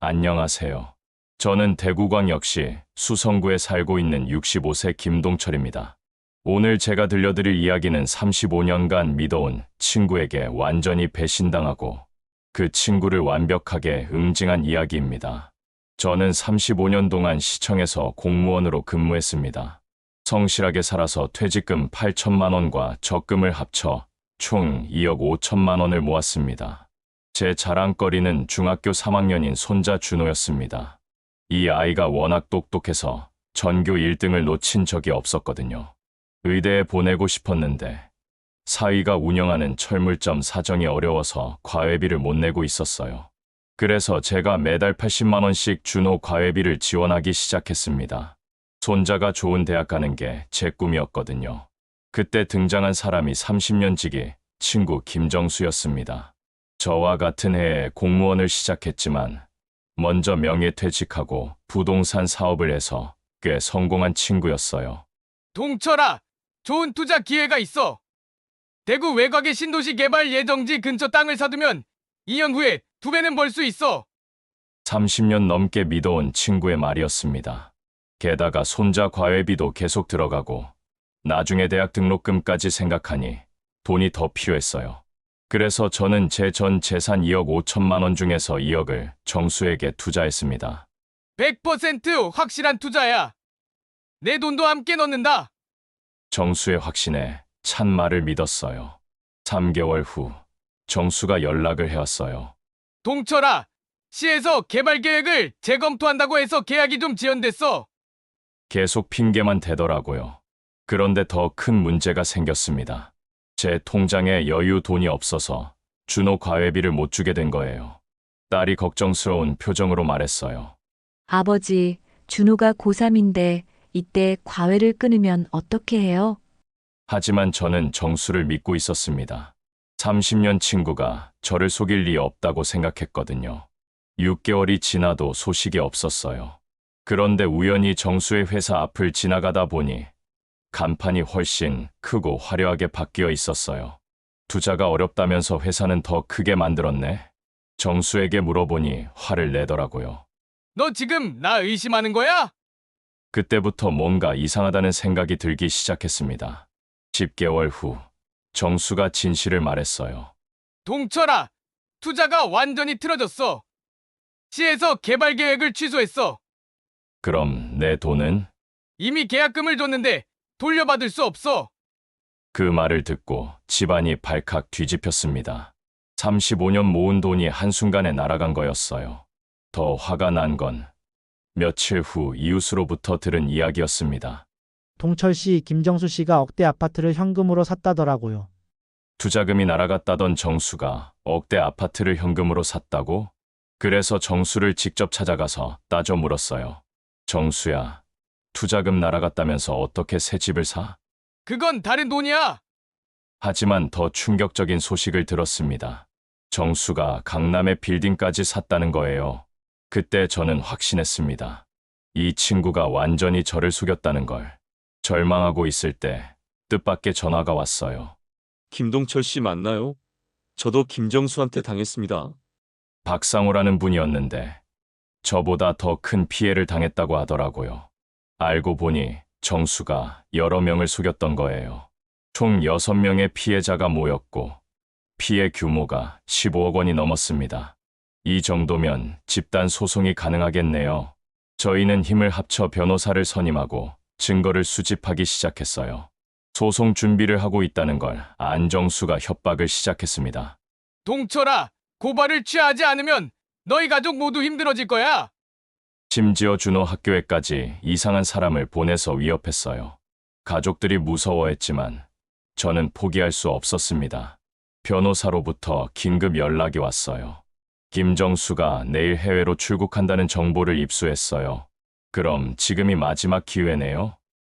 안녕하세요. 저는 대구광역시 수성구에 살고 있는 65세 김동철입니다. 오늘 제가 들려드릴 이야기는 35년간 믿어온 친구에게 완전히 배신당하고 그 친구를 완벽하게 응징한 이야기입니다. 저는 35년 동안 시청에서 공무원으로 근무했습니다. 성실하게 살아서 퇴직금 8천만 원과 적금을 합쳐 총 2억 5천만 원을 모았습니다. 제 자랑거리는 중학교 3학년인 손자 준호였습니다. 이 아이가 워낙 똑똑해서 전교 1등을 놓친 적이 없었거든요. 의대에 보내고 싶었는데 사위가 운영하는 철물점 사정이 어려워서 과외비를 못 내고 있었어요. 그래서 제가 매달 80만 원씩 준호 과외비를 지원하기 시작했습니다. 손자가 좋은 대학 가는 게 제 꿈이었거든요. 그때 등장한 사람이 30년 지기 친구 김정수였습니다. 저와 같은 해에 공무원을 시작했지만 먼저 명예퇴직하고 부동산 사업을 해서 꽤 성공한 친구였어요. 동철아, 좋은 투자 기회가 있어. 대구 외곽의 신도시 개발 예정지 근처 땅을 사두면 2년 후에 두 배는 벌 수 있어. 30년 넘게 믿어온 친구의 말이었습니다. 게다가 손자 과외비도 계속 들어가고 나중에 대학 등록금까지 생각하니 돈이 더 필요했어요. 그래서 저는 제 전 재산 2억 5천만 원 중에서 2억을 정수에게 투자했습니다. 100% 확실한 투자야. 내 돈도 함께 넣는다. 정수의 확신에 찬 말을 믿었어요. 3개월 후 정수가 연락을 해왔어요. 동철아, 시에서 개발 계획을 재검토한다고 해서 계약이 좀 지연됐어. 계속 핑계만 대더라고요. 그런데 더 큰 문제가 생겼습니다. 제 통장에 여유 돈이 없어서 준호 과외비를 못 주게 된 거예요. 딸이 걱정스러운 표정으로 말했어요. 아버지, 준호가 고3인데 이때 과외를 끊으면 어떻게 해요? 하지만 저는 정수를 믿고 있었습니다. 30년 친구가 저를 속일 리 없다고 생각했거든요. 6개월이 지나도 소식이 없었어요. 그런데 우연히 정수의 회사 앞을 지나가다 보니 간판이 훨씬 크고 화려하게 바뀌어 있었어요. 투자가 어렵다면서 회사는 더 크게 만들었네. 정수에게 물어보니 화를 내더라고요. 너 지금 나 의심하는 거야? 그때부터 뭔가 이상하다는 생각이 들기 시작했습니다. 10개월 후 정수가 진실을 말했어요. 동철아, 투자가 완전히 틀어졌어. 시에서 개발 계획을 취소했어. 그럼 내 돈은? 이미 계약금을 줬는데 돌려받을 수 없어. 그 말을 듣고 집안이 발칵 뒤집혔습니다. 35년 모은 돈이 한순간에 날아간 거였어요. 더 화가 난 건 며칠 후 이웃으로부터 들은 이야기였습니다. 동철 씨, 김정수 씨가 억대 아파트를 현금으로 샀다더라고요. 투자금이 날아갔다던 정수가 억대 아파트를 현금으로 샀다고? 그래서 정수를 직접 찾아가서 따져 물었어요. 정수야, 투자금 날아갔다면서 어떻게 새 집을 사? 그건 다른 돈이야. 하지만 더 충격적인 소식을 들었습니다. 정수가 강남의 빌딩까지 샀다는 거예요. 그때 저는 확신했습니다. 이 친구가 완전히 저를 속였다는 걸. 절망하고 있을 때 뜻밖의 전화가 왔어요. 김동철 씨 맞나요? 저도 김정수한테 당했습니다. 박상호라는 분이었는데 저보다 더 큰 피해를 당했다고 하더라고요. 알고 보니 정수가 여러 명을 속였던 거예요. 총 6명의 피해자가 모였고 피해 규모가 15억 원이 넘었습니다. 이 정도면 집단 소송이 가능하겠네요. 저희는 힘을 합쳐 변호사를 선임하고 증거를 수집하기 시작했어요. 소송 준비를 하고 있다는 걸 안정수가 협박을 시작했습니다. 동철아, 고발을 취하지 않으면 너희 가족 모두 힘들어질 거야. 심지어 준호 학교에까지 이상한 사람을 보내서 위협했어요. 가족들이 무서워했지만 저는 포기할 수 없었습니다. 변호사로부터 긴급 연락이 왔어요. 김정수가 내일 해외로 출국한다는 정보를 입수했어요. 그럼 지금이 마지막 기회네요?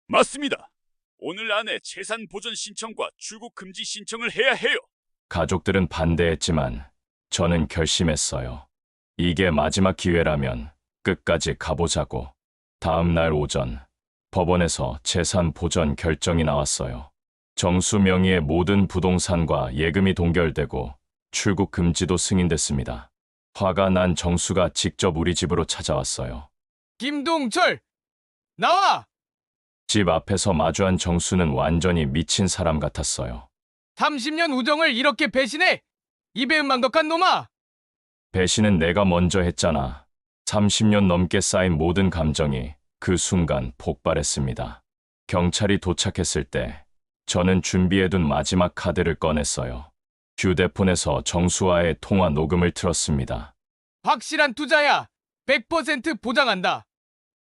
맞습니다. 오늘 안에 재산 보존 신청과 출국 금지 신청을 해야 해요. 가족들은 반대했지만 저는 결심했어요. 이게 마지막 기회라면 끝까지 가보자고. 다음 날 오전 법원에서 재산 보전 결정이 나왔어요. 정수 명의의 모든 부동산과 예금이 동결되고 출국 금지도 승인됐습니다. 화가 난 정수가 직접 우리 집으로 찾아왔어요. 김동철! 나와! 집 앞에서 마주한 정수는 완전히 미친 사람 같았어요. 30년 우정을 이렇게 배신해! 입에 음망덕한 놈아! 배신은 내가 먼저 했잖아. 30년 넘게 쌓인 모든 감정이 그 순간 폭발했습니다. 경찰이 도착했을 때 저는 준비해둔 마지막 카드를 꺼냈어요. 휴대폰에서 정수와의 통화 녹음을 틀었습니다. 확실한 투자야! 100% 보장한다!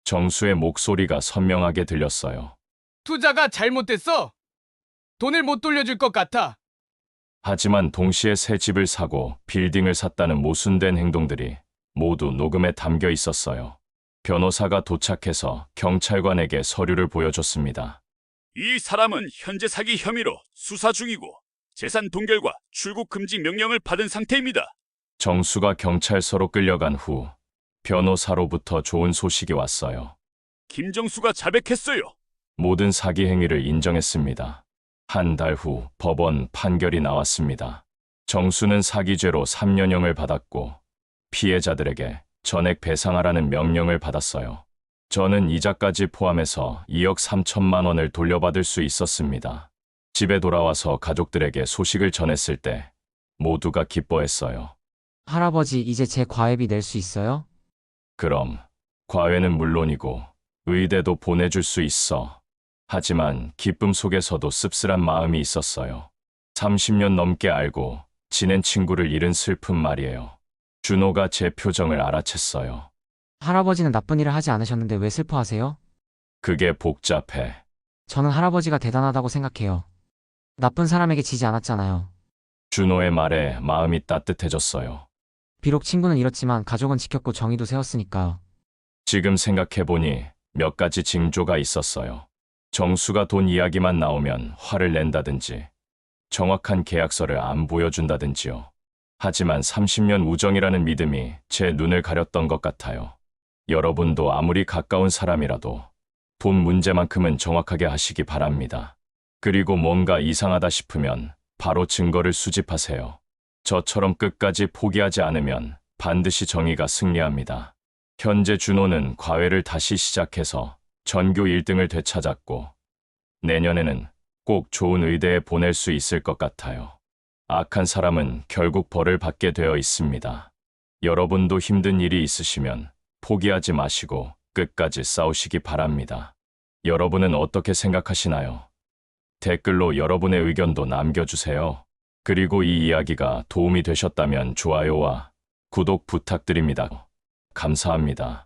정수의 목소리가 선명하게 들렸어요. 투자가 잘못됐어! 돈을 못 돌려줄 것 같아! 하지만 동시에 새 집을 사고 빌딩을 샀다는 모순된 행동들이 모두 녹음에 담겨 있었어요. 변호사가 도착해서 경찰관에게 서류를 보여줬습니다. 이 사람은 현재 사기 혐의로 수사 중이고 재산 동결과 출국 금지 명령을 받은 상태입니다. 정수가 경찰서로 끌려간 후 변호사로부터 좋은 소식이 왔어요. 김정수가 자백했어요. 모든 사기 행위를 인정했습니다. 한 달 후 법원 판결이 나왔습니다. 정수는 사기죄로 3년형을 받았고 피해자들에게 전액 배상하라는 명령을 받았어요. 저는 이자까지 포함해서 2억 3천만 원을 돌려받을 수 있었습니다. 집에 돌아와서 가족들에게 소식을 전했을 때 모두가 기뻐했어요. 할아버지, 이제 제 과외비 낼 수 있어요? 그럼 과외는 물론이고 의대도 보내줄 수 있어. 하지만 기쁨 속에서도 씁쓸한 마음이 있었어요. 30년 넘게 알고 지낸 친구를 잃은 슬픈 말이에요. 준호가 제 표정을 알아챘어요. 할아버지는 나쁜 일을 하지 않으셨는데 왜 슬퍼하세요? 그게 복잡해. 저는 할아버지가 대단하다고 생각해요. 나쁜 사람에게 지지 않았잖아요. 준호의 말에 마음이 따뜻해졌어요. 비록 친구는 잃었지만 가족은 지켰고 정의도 세웠으니까요. 지금 생각해보니 몇 가지 징조가 있었어요. 정수가 돈 이야기만 나오면 화를 낸다든지, 정확한 계약서를 안 보여준다든지요. 하지만 30년 우정이라는 믿음이 제 눈을 가렸던 것 같아요. 여러분도 아무리 가까운 사람이라도 돈 문제만큼은 정확하게 하시기 바랍니다. 그리고 뭔가 이상하다 싶으면 바로 증거를 수집하세요. 저처럼 끝까지 포기하지 않으면 반드시 정의가 승리합니다. 현재 준호는 과외를 다시 시작해서 전교 1등을 되찾았고 내년에는 꼭 좋은 의대에 보낼 수 있을 것 같아요. 악한 사람은 결국 벌을 받게 되어 있습니다. 여러분도 힘든 일이 있으시면 포기하지 마시고 끝까지 싸우시기 바랍니다. 여러분은 어떻게 생각하시나요? 댓글로 여러분의 의견도 남겨주세요. 그리고 이 이야기가 도움이 되셨다면 좋아요와 구독 부탁드립니다. 감사합니다.